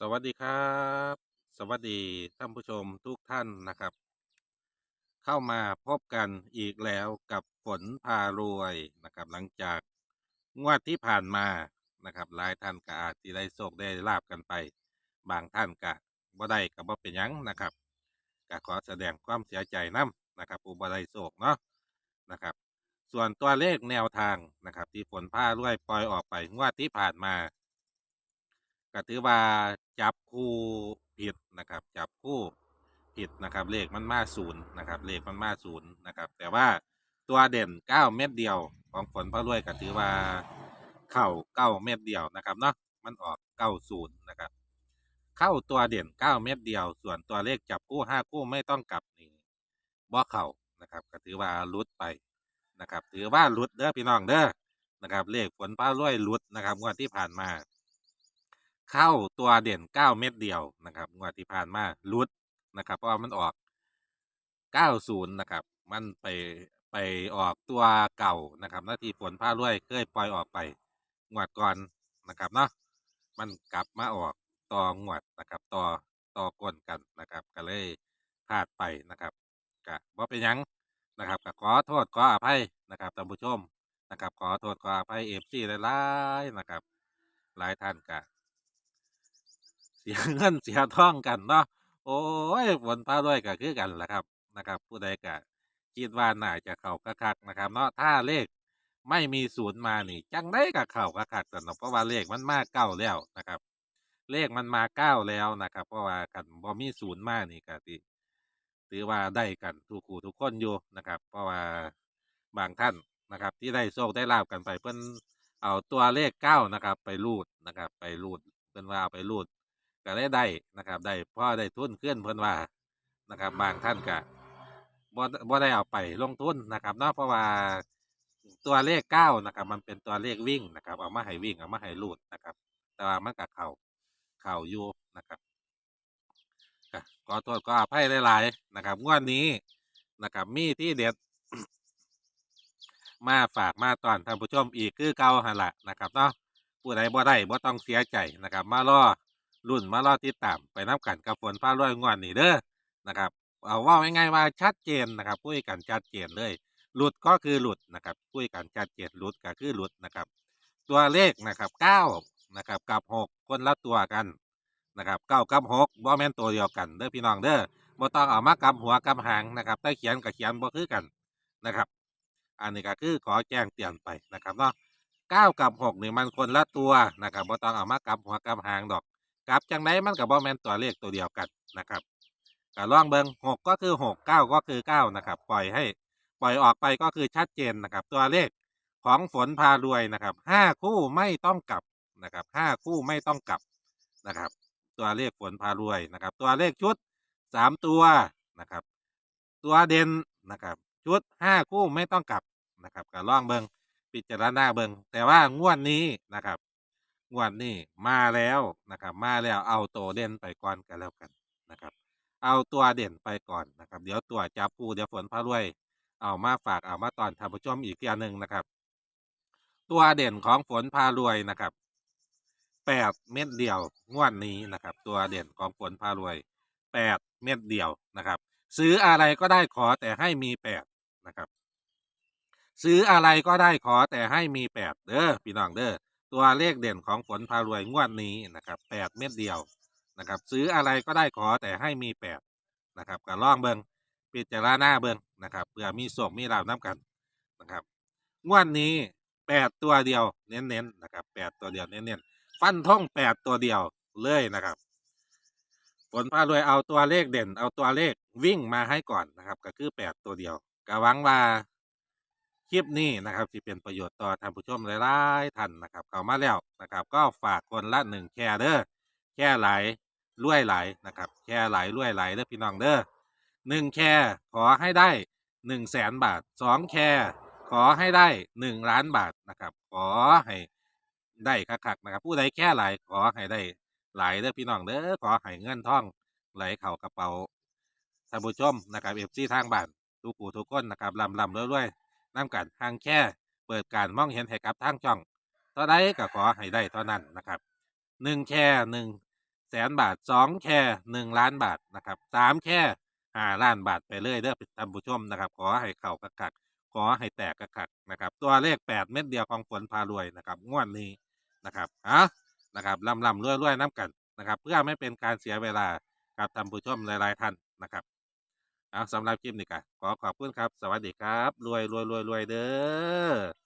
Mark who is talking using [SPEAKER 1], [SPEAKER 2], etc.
[SPEAKER 1] สวัสดีครับ สวัสดีท่านผู้ชมทุกท่านนะครับ เข้ามาพบกันอีกแล้วกับฝนพารวยนะครับ หลังจากงวดที่ผ่านมานะครับหลายท่านก็อาจจะได้โชคได้ลาบกันไป บางท่านก็บ่ได้ก็บ่เป็นหยังนะครับก็ขอแสดงความเสียใจนํนะครับผู้บ่ได้โชคเนาะนะครับ ส่วนตัวเลขแนวทางนะครับ ที่ฝนพารวยปล่อยออกไปงวดที่ผ่านมา ก็ถือว่าจับคู่ผิดนะครับ จับคู่ผิดนะครับเลขมันมาศูนย์นะครับเลขมันมาศูนย์นะครับ แต่ว่าตัวเด่นเก้าเม็ดเดียวของฝนพระรวยก็ถือว่าเข้าเก้าเม็ดเดียวนะครับเนาะมันออกเก้าศูนย์นะครับ เข้าตัวเด่นเก้าเม็ดเดียว ส่วนตัวเลขจับคู่ห้าคู่ไม่ต้องกลับนี่บ่เข่านะครับ ก็ถือว่าลุดไปนะครับ ถือว่าลุดเด้อพี่น้องเด้อนะครับ เลขฝนพระรวยลุดนะครับงวดที่ผ่านมา เข้าตัวเด่น9เม็ดเดียวนะครับงวดที่ผ่านมาลุดนะครับ เพราะว่ามันออก90นย์นะครับ มันไปไปออกตัวเก่านะครับหน้าที่ฝนผ้ารวยเคยปล่อยออกไปงวดก่อนนะครับเนาะมันกลับมาออกต่องวดนะครับ ต่อต่อกลกันนะครับ ก็เลยพลาดไปนะครับก็บ่เป็นยังนะครับก็ขอโทษขออภัยนะครับท่านผู้ชมนะครับ ขอโทษขออภัยเอฟซีหลายๆนะครับ หลายท่านก็ เสียเงินเสียทองกันเนาะโอ้ยฝนฟ้าด้วยก็คือกันแหละครับนะครับ ผู้ใดก็คิดว่าน่าจะเข้ากระคักนะครับ เนาะถ้าเลขไม่มีศูนย์มานี่ จังได้กับเข้ากระคักแต่เนาะเพราะว่าเลขมันมาเก้าแล้วนะครับ เลขมันมาเก้าแล้วนะครับ เพราะว่ากันบ่มีศูนย์มานี่ก็สิถือว่าได้กันทุกคู่ทุกคนอยู่นะครับ เพราะว่าบางท่านนะครับ ที่ได้โชคได้ลาบกันไปเพิ่นเอาตัวเลขเก้านะครับ ไปรูดนะครับ ไปรูดเพิ่นว่าเอาไปรูด ก็ได้ได้นะครับ ได้พ่อได้ทุนขึ้นเพิ่นว่านะครับ บางท่านก็บ่บ่ได้เอาไปลงทุนนะครับเนาะเพราะว่าตัวเลขเก้านะครับ มันเป็นตัวเลขวิ่งนะครับ เอามาให้วิ่งเอามาให้รูดนะครับ แต่ว่ามันก็เข้าเข้าอยู่นะครับก็ขอโทษขออภัยหลายๆนะครับงวดนี้นะครับมีที่เด็ด มาฝากมาตอนท่านผู้ชมอีกคือเก่าหันละนะครับเนาะผู้ใดบ่ได้บ่ต้องเสียใจนะครับ มารอ รุ่นมารอติดตามไปน้กันกับฝนฟ้าร้อยงวดนี้เด้อนะครับ เอาว่าง่ายๆว่าชัดเจนนะครับคุยกันชัดเจนเลยหลุดก็คือหลุดนะครับคุยกันชัดเจนหลุดก็คือหลุดนะครับ ตัวเลขนะครับเก้านะครับกับหกคนละตัวกันนะครับเก้ากับหกบ่แม่นตัวเดียวกันเด้อพี่น้องเด้อบ่ต้องเอามากำหัวกำหางนะครับแต่เขียนกับเขียนบ่คือกันนะครับ อันนี้ก็คือขอแจ้งเตือนไปนะครับเนาะเก้ากับหกนี่มันคนละตัวนะครับบ่ต้องเอามากำหัวกำหางดอก กลับจังไดมันกับบ่แมนตัวเลขตัวเดียวกันนะครับก็ลองเบิงหกก็คือหกเก้าก็คือเก้านะครับ ปล่อยให้ปล่อยออกไปก็คือชัดเจนนะครับ ตัวเลขของฝนพารวยนะครับห้าคู่ไม่ต้องกลับนะครับห้าคู่ไม่ต้องกลับนะครับ ตัวเลขฝนพารวยนะครับ ตัวเลขชุดสามตัวนะครับ ตัวเด่นนะครับ ชุดห้าคู่ไม่ต้องกลับนะครับก็ล่องเบิงพิจารณาเบิงแต่ว่างวดนี้นะครับ งวดนี้มาแล้วนะครับ มาแล้วเอาตัวเด่นไปก่อนกันแล้วกันนะครับ เอาตัวเด่นไปก่อนนะครับ เดี๋ยวตัวจับปูเดี๋ยวฝนพารวย เอามาฝากเอามาตอนท่านผู้ชมอีกเทียหนึ่งนะครับ ตัวเด่นของฝนพารวยนะครับแปดเม็ดเดียวงวดนี้นะครับ ตัวเด่นของฝนพารวยแปดเม็ดเดียวนะครับ ซื้ออะไรก็ได้ขอแต่ให้มีแปดนะครับ ซื้ออะไรก็ได้ขอแต่ให้มีแปดเด้อพี่น้องเด้อ ตัวเลขเด่นของฝนพารวยงวดนี้นะครับแปดเม็ดเดียวนะครับ ซื้ออะไรก็ได้ขอแต่ให้มีแปดนะครับก็ล่องเบิงพิจารณาเบิงนะครับเพื่อมีส่งมีลาบน้ำกันนะครับงวดนี้แปดตัวเดียวเน้นๆนะครับแปดตัวเดียวเน้นๆฟันท่องแปดตัวเดียวเลยนะครับฝนพารวยเอาตัวเลขเด่น เอาตัวเลขวิ่งมาให้ก่อนนะครับ ก็คือแปดตัวเดียวก็หวังว่า ลิปนี้นะครับที่เป็นประโยชน์ต่อท่านผู้ชมหลายๆท่านนะครับเข้ามาแล้วนะครับ ก็ฝากคนละหนึ่งแชร์เด้อแชร์หลายรวยหลายนะครับแชร์หลายรวยหลายเด้อพี่น้องเด้อหนึ่งแชร์ขอให้ได้หนึ่งแสนบาทสองแชร์ขอให้ได้หนึ่งล้านบาทนะครับ ขอให้ได้คักๆนะครับ ผู้ใดแค่หลายขอให้ได้หลายเด้อพี่น้องเด้อขอให้เงินทองไหลเข้ากระเป๋าท่านผู้ชมนะครับเอฟซีทางบ้านทุกผู้ทุกคนนะครับลำลำรวยๆ น้ำกันทางแค่เปิดการมองเห็นให้กับทางช่องเท่าใดก็ขอให้ได้เท่านั้นนะครับหนึ่งแค่หนึ่งแสนบาทสองแค่หนึ่งล้านบาทนะครับสามแค่ห้าล้านบาทไปเลยเด้อท่านผู้ชมนะครับ ขอให้เข่ากระคักขอให้แตกกระคักนะครับ ตัวเลขแปดเม็ดเดียวของฝนพารวยนะครับงวดนี้นะครับอะนะครับลำลำรวยรวยน้ำกันนะครับ เพื่อไม่เป็นการเสียเวลากับท่านผู้ชมหลาย ๆ ท่านนะครับ เอาสำหรับคลิปนี้ก็ขอขอบคุณครับ สวัสดีครับ รวยรวยรวยรวยเด้อ